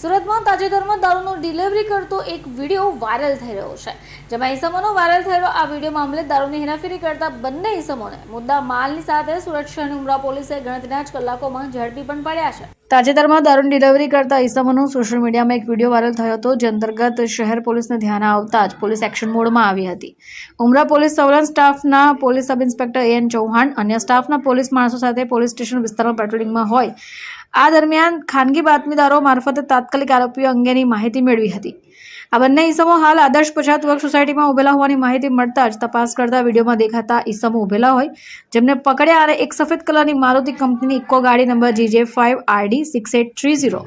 સુરતમાં તાજેતરમાં દારૂનો ડિલિવરી કરતો એક વીડિયો વાયરલ થઈ રહ્યો છે, જેમાં ઈસમોનો વાયરલ થયેલો આ વીડિયો મામલે દારૂની હેરાફેરી કરતા બંને ઈસમોને મુદ્દા માલની સાથે સુરત શહેરની ઉમરા પોલીસે ગણતરીના જ કલાકોમાં ઝડપી પણ પાડ્યા છે. તાજેતરમાં દારૂની ડિલિવરી કરતા ઈસમોનો સોશિયલ મીડિયામાં એક વીડિયો વાયરલ થયો હતો, જે અંતર્ગત શહેર પોલીસને ધ્યાન આવતા જ પોલીસ એક્શન મોડમાં આવી હતી. ઉમરા પોલીસ સવલન સ્ટાફના police sub inspector A N Chauhan, અન્ય સ્ટાફના પોલીસ માણસો સાથે પોલીસ સ્ટેશન વિસ્તારમાં પેટ્રોલિંગમાં હોય આ દરમિયાન ખાનગી બાતમીદારો મારફતે તાત્કાલિક આરોપીઓ અંગેની માહિતી મેળવી હતી. આ બંને ઈસમો હાલ આદર્શ પછાત વર્ગ સોસાયટીમાં ઉભેલા હોવાની માહિતી મળતા જ તપાસ કરતા વિડીયોમાં દેખાતા ઈસમો ઉભેલા હોય, જેમને પકડ્યા અને એક સફેદ કલરની મારુતિ કંપનીની ઇકો ગાડી number GJ five RD six eight three zero,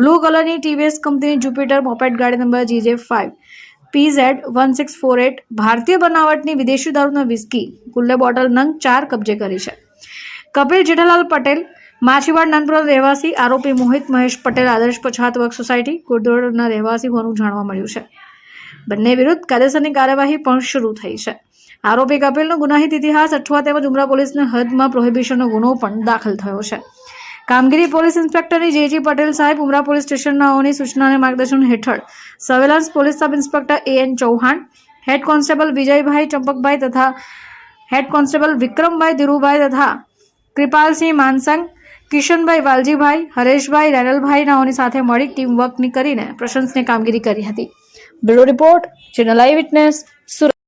blue કલરની ટીવીએસ કંપનીની જુપિટર મોપેડ ગાડી number GJ five PZ one six four eight, ભારતીય બનાવટની વિદેશી દારૂના વિસ્કી, કુલ્લે બોટલ નંગ ચાર કબજે કરી છે. કપિલ જેઠાલાલ પટેલ માછીવાડ નાનપુરા રહેવાસી આરોપી મોહિત મહેશ પટેલ આદર્શ પછાત વર્ગ સોસાયટી ગુરદોડના રહેવાસી હોવાનું જાણવા મળ્યું છે. બંને વિરુદ્ધ કાયદેસરની કાર્યવાહી પણ શરૂ થઈ છે. આરોપી કપિલનો ગુનાહિત ઇતિહાસ અઠવા તેમજ ઉમરા પોલીસની હદમાં પ્રોહિબિશનનો ગુનો પણ દાખલ થયો છે. કામગીરી પોલીસ ઇન્સ્પેક્ટરની જેજી પટેલ સાહેબ ઉમરા પોલીસ સ્ટેશનનાઓની સૂચના માર્ગદર્શન હેઠળ surveillance police sub inspector A N Chauhan, head constable Vijaybhai Champakbhai તથા હેડ કોન્સ્ટેબલ વિક્રમભાઈ ધીરુભાઈ તથા કૃપાલસિંહ માનસંગ કિશનભાઈ વાલજીભાઈ, હરેશભાઈ, રેનલભાઈ નાઓની સાથે મળી ટીમ વર્કની કરીને પ્રશંસનીય કામગીરી કરી હતી. Bureau report, channel eye witness, Surat.